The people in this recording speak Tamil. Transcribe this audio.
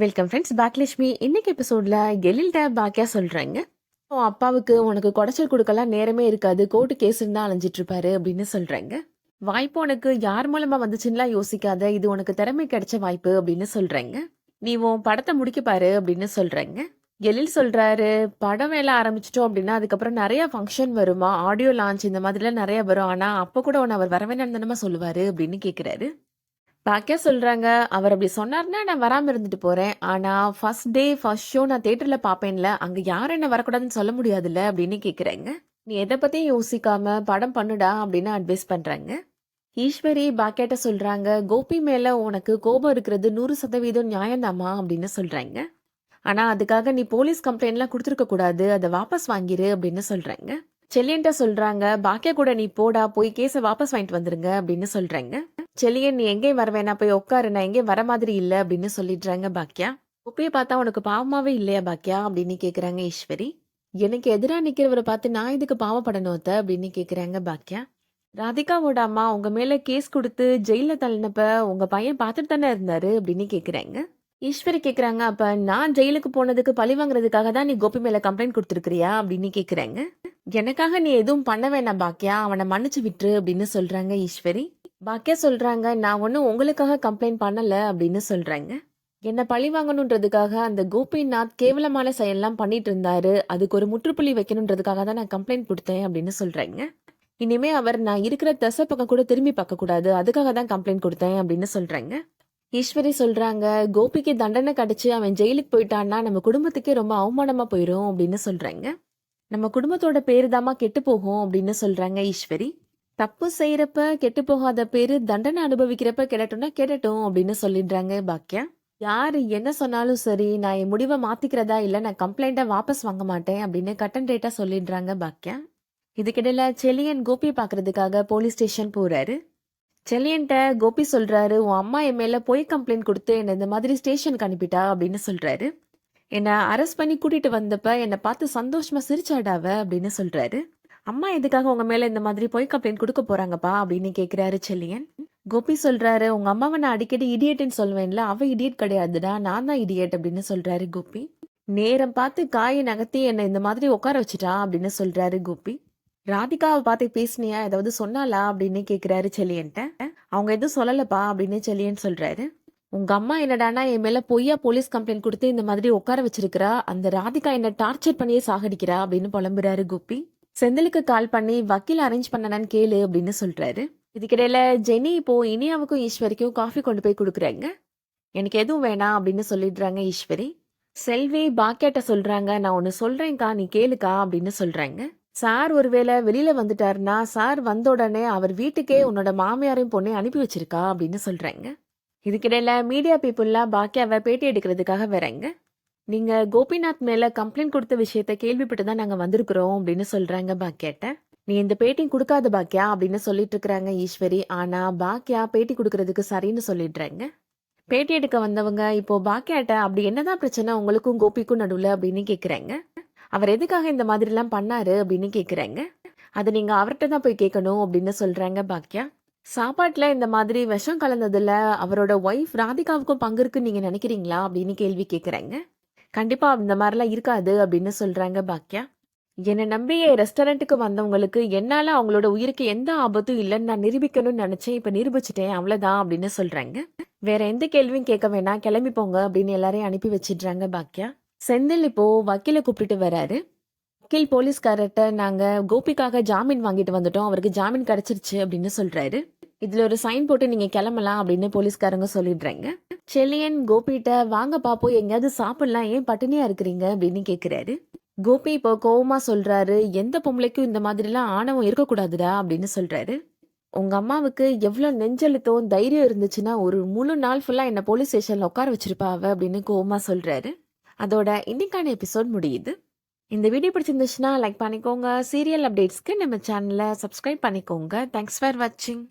வெல்கம் ஃப்ரெண்ட்ஸ் பாக்லட்சுமி இன்னைக்கு எபிசோடில் கெலில்ட பாக்கியா சொல்கிறாங்க உன் அப்பாவுக்கு உனக்கு குடைச்சல் கொடுக்கலாம் நேரமே இருக்காது. கோர்ட்டு கேஸ் தான் அலைஞ்சிட்டு இருப்பாரு அப்படின்னு சொல்கிறாங்க வாய்ப்பு உனக்கு யார் மூலமாக வந்துச்சுன்னா யோசிக்காத. இது உனக்கு திறமை கிடைச்ச வாய்ப்பு அப்படின்னு சொல்கிறாங்க நீ உன் படத்தை முடிக்கப்பாரு அப்படின்னு சொல்கிறாங்க எழில் சொல்கிறாரு படம் வேலை ஆரம்பிச்சிட்டோம் அப்படின்னா அதுக்கப்புறம் நிறைய ஃபங்க்ஷன் வருமா? ஆடியோ லான்ச் இந்த மாதிரிலாம் நிறைய வரும். ஆனால் அப்போ கூட உன்னை அவர் வரவேணான்னு சொல்லுவார் அப்படின்னு கேட்குறாரு பாக்கியா சொல்கிறாங்க அவர் அப்படி சொன்னார்னா நான் வராமல் இருந்துட்டு போகிறேன் ஆனால் ஃபர்ஸ்ட் டே ஃபர்ஸ்ட் ஷோ நான் தேட்டரில் பார்ப்பேன்ல. அங்கே யாரும் என்ன வரக்கூடாதுன்னு சொல்ல முடியாதுல்ல அப்படின்னு கேட்குறேங்க நீ எதை பற்றியும் யோசிக்காம படம் பண்ணுடா அப்படின்னு அட்வைஸ் பண்ணுறாங்க ஈஸ்வரி பாக்கியாட்ட சொல்கிறாங்க கோபி மேலே உனக்கு கோபம் இருக்கிறது நூறு சதவீதம் நியாயந்தாமா அப்படின்னு சொல்கிறாங்க ஆனால் அதுக்காக நீ போலீஸ் கம்ப்ளைண்ட்லாம் கொடுத்துருக்க கூடாது. அதை வாபஸ் வாங்கிரு அப்படின்னு சொல்கிறாங்க செல்லியன்ட்ட சொல்கிறாங்க பாக்கியா கூட நீ போடா போய் கேஸை வாபஸ் வாங்கிட்டு வந்துருங்க அப்படின்னு சொல்கிறாங்க செலியன் நீ எங்கேயும் வர வேணா போய் உட்காரு. நான் எங்கேயும் வர மாதிரி இல்லை அப்படின்னு சொல்லிடுறாங்க பாக்கியா குப்பையை பார்த்தா உனக்கு பாவமாவே இல்லையா பாக்கியா அப்படின்னு கேட்குறாங்க ஈஸ்வரி. எனக்கு எதிராக நிற்கிறவரை பார்த்து நான் இதுக்கு பாவப்படணும் அப்படின்னு கேட்குறாங்க பாக்கியா ராதிகாவோட அம்மா உங்க மேல கேஸ் கொடுத்து ஜெயில தள்ளினப்ப உங்க பையன் பார்த்துட்டு தானே இருந்தாரு? அப்படின்னு கேக்குறாங்க. ஈஸ்வரி கேக்குறாங்க அப்ப நான் ஜெயிலுக்கு போனதுக்கு பழி வாங்குறதுக்காக தான் நீ கோபி மேல கம்ப்ளைண்ட் கொடுத்துருக்கிறியா? அப்படின்னு கேக்குறாங்க. எனக்காக நீ எதுவும் பண்ண வேணாம் பாக்கியா அவனை மன்னிச்சு விட்டுரு அப்படின்னு சொல்றாங்க ஈஸ்வரி. பாக்கியா சொல்கிறாங்க நான் ஒன்றும் உங்களுக்காக கம்ப்ளைண்ட் பண்ணலை அப்படின்னு சொல்கிறாங்க என்ன பழி வாங்கணுன்றதுக்காக அந்த கோபிநாத் கேவலமான செயல்லாம் பண்ணிட்டு இருந்தாரு. அதுக்கு ஒரு முற்றுப்புள்ளி வைக்கணுன்றதுக்காக தான் நான் கம்ப்ளைண்ட் கொடுத்தேன் அப்படின்னு சொல்கிறாங்க இனிமே அவர் நான் இருக்கிற தசை பக்கம் கூட திரும்பி பார்க்கக்கூடாது அதுக்காக தான் கம்ப்ளைண்ட் கொடுத்தேன் அப்படின்னு சொல்கிறாங்க ஈஸ்வரி சொல்கிறாங்க கோபிக்கு தண்டனை கிடச்சி அவன் ஜெயிலுக்கு போயிட்டான்னா நம்ம குடும்பத்துக்கே ரொம்ப அவமானமாக போயிடும் அப்படின்னு சொல்கிறாங்க நம்ம குடும்பத்தோட பேரு தாமா கெட்டு போகும் அப்படின்னு சொல்கிறாங்க ஈஸ்வரி. தப்பு செய்யறப்ப கெட்டு போகாத பேரு தண்டனை அனுபவிக்கிறப்ப கெடட்டும்னா கெடட்டும் அப்படின்னு சொல்லிடுறாங்க பாக்கியா யாரு என்ன சொன்னாலும் சரி நான் என் முடிவை மாத்திக்கிறதா இல்ல நான் கம்ப்ளைண்ட்டை வாபஸ் வாங்க மாட்டேன் அப்படின்னு கட்டன் ரேட்டா சொல்லிடுறாங்க பாக்கியா இதுக்கிடையில செலியன் கோபி பாக்குறதுக்காக போலீஸ் ஸ்டேஷன் போறாரு. செலியன்ட்ட கோபி சொல்றாரு உன் அம்மா என் மேல போய் கம்ப்ளைண்ட் கொடுத்து என்னை இந்த மாதிரி ஸ்டேஷனுக்கு அனுப்பிட்டா அப்படின்னு சொல்றாரு. என்னை அரெஸ்ட் பண்ணி கூட்டிட்டு வந்தப்ப என்னை பார்த்து சந்தோஷமா சிரிச்சாடாவ அப்படின்னு சொல்றாரு. அம்மா எதுக்காக உங்க மேல இந்த மாதிரி பொய் கம்ப்ளைண்ட் கொடுக்க போறாங்கப்பா அப்படின்னு கேக்குறாரு செல்லியன். கோபி சொல்றாரு உங்க அம்மாவை நான் அடிக்கடி இடியட்னு சொல்வேன்ல அவ இடியட் கிடையாதுடா நான் தான் இடியட் அப்படின்னு சொல்றாரு கோபி. நேரம் பார்த்து காயை நகர்த்தி என்னை இந்த மாதிரி உட்கார வச்சுட்டா அப்படின்னு சொல்றாரு கோபி. ராதிகாவை பார்த்து பேசினியா? ஏதாவது சொன்னாலா அப்படின்னு கேக்குறாரு செல்லியன்ட்ட. அவங்க எதுவும் சொல்லலப்பா அப்படின்னு செல்லியன் சொல்றாரு. உங்க அம்மா என்னடானா என் மேல பொய்யா போலீஸ் கம்ப்ளைண்ட் கொடுத்து இந்த மாதிரி உட்கார வச்சிருக்கிறா அந்த ராதிகா என்ன டார்ச்சர் பண்ணியே சாகடிக்கிறா அப்படின்னு புலம்புறாரு கோபி. செந்திலுக்கு கால் பண்ணி வக்கீல் அரேஞ்ச் பண்ணனான்னு கேளு அப்படின்னு சொல்றாரு. இதுக்கிடையில ஜெனி இப்போ இனியாவுக்கும் ஈஸ்வரிக்கும் காஃபி கொண்டு போய் கொடுக்குறாங்க. எனக்கு எதுவும் வேணாம் அப்படின்னு சொல்லிடுறாங்க ஈஸ்வரி. செல்வி பாக்கியாட்ட சொல்றாங்க. நான் ஒன்னு சொல்றேன்க்கா. நீ கேளுக்கா அப்படின்னு சொல்றாங்க. சார் ஒருவேளை வெளியில வந்துட்டாருன்னா சார் வந்த உடனே அவர் வீட்டுக்கே உன்னோட மாமியாரையும் பொண்ணையும் அனுப்பி வச்சிருக்கா அப்படின்னு சொல்றாங்க. இதுக்கிடையில மீடியா பீப்புள்லாம் பாக்கியாவை பேட்டி எடுக்கிறதுக்காக வராங்க நீங்க கோபிநாத் மேல கம்ப்ளைண்ட் கொடுத்த விஷயத்த கேள்விப்பட்டு தான் நாங்க வந்திருக்கிறோம் அப்படின்னு சொல்றாங்க பாக்கியாட்ட நீ இந்த பேட்டி கொடுக்காத பாக்கியா அப்படின்னு சொல்லிட்டு இருக்கிறாங்க ஈஸ்வரி. ஆனா பாக்கியா பேட்டி கொடுக்கறதுக்கு சரின்னு சொல்லிடுறாங்க. பேட்டி எடுக்க வந்தவங்க இப்போ பாக்கியாட்ட அப்படி என்னதான் பிரச்சனை உங்களுக்கும் கோபிக்கும் நடுவில் அப்படின்னு கேட்குறாங்க அவர் எதுக்காக இந்த மாதிரிலாம் பண்ணாரு அப்படின்னு கேட்குறாங்க அதை நீங்க அவர்கிட்ட தான் போய் கேட்கணும் அப்படின்னு சொல்றாங்க பாக்கியா சாப்பாட்டில் இந்த மாதிரி விஷம் கலந்ததில் அவரோட ஒய்ஃப் ராதிகாவுக்கும் பங்கு இருக்குன்னு நீங்கள் நினைக்கிறீங்களா அப்படின்னு கேள்வி கேட்குறாங்க கண்டிப்பாக இந்த மாதிரிலாம் இருக்காது அப்படின்னு சொல்கிறாங்க பாக்கியா என்னை நம்பி ரெஸ்டாரண்ட்டுக்கு வந்தவங்களுக்கு என்னால் அவங்களோட உயிருக்கு எந்த ஆபத்தும் இல்லைன்னு நான் நிரூபிக்கணும்னு நினச்சேன். இப்போ நிரூபிச்சிட்டேன் அவ்வளோதான் அப்படின்னு சொல்கிறாங்க வேற எந்த கேள்வியும் கேட்க வேணாம் கிளம்பி போங்க அப்படின்னு எல்லாரையும் அனுப்பி வச்சிடுறாங்க பாக்கியா செந்தில் இப்போ வக்கீல கூப்பிட்டுட்டு வராரு. வக்கீல் போலீஸ்காரர்கிட்ட நாங்கள் கோபிக்காக ஜாமீன் வாங்கிட்டு வந்துட்டோம் அவருக்கு ஜாமீன் கிடைச்சிருச்சு அப்படின்னு சொல்றாரு. இதுல ஒரு சைன் போட்டு நீங்க கிளம்பலாம் அப்படின்னு போலீஸ்காரங்க சொல்லிடுறாங்க. செல்லியன் கோபிகிட்ட வாங்க பாப்போம் எங்கேயாவது சாப்பிடலாம் ஏன் பட்டினியா இருக்கிறீங்க? அப்படின்னு கேட்குறாரு கோபி இப்போ கோவமா சொல்றாரு எந்த பொம்பளைக்கும் இந்த மாதிரிலாம் ஆணவம் இருக்கக்கூடாதுடா அப்படின்னு சொல்றாரு. உங்க அம்மாவுக்கு எவ்வளோ நெஞ்செழுத்தம் தைரியம் இருந்துச்சுன்னா ஒரு முழு நாள் ஃபுல்லா என்ன போலீஸ் ஸ்டேஷன்ல உட்கார வச்சிருப்பா அவ அப்படின்னு கோவமா சொல்றாரு. அதோட இன்னைக்கான எபிசோட் முடியுது. இந்த வீடியோ பிடிச்சிருந்துச்சுன்னா லைக் பண்ணிக்கோங்க. சீரியல் அப்டேட்ஸ்க்கு நம்ம சேனலை சப்ஸ்கிரைப் பண்ணிக்கோங்க. தேங்க்ஸ் ஃபார் வாட்சிங்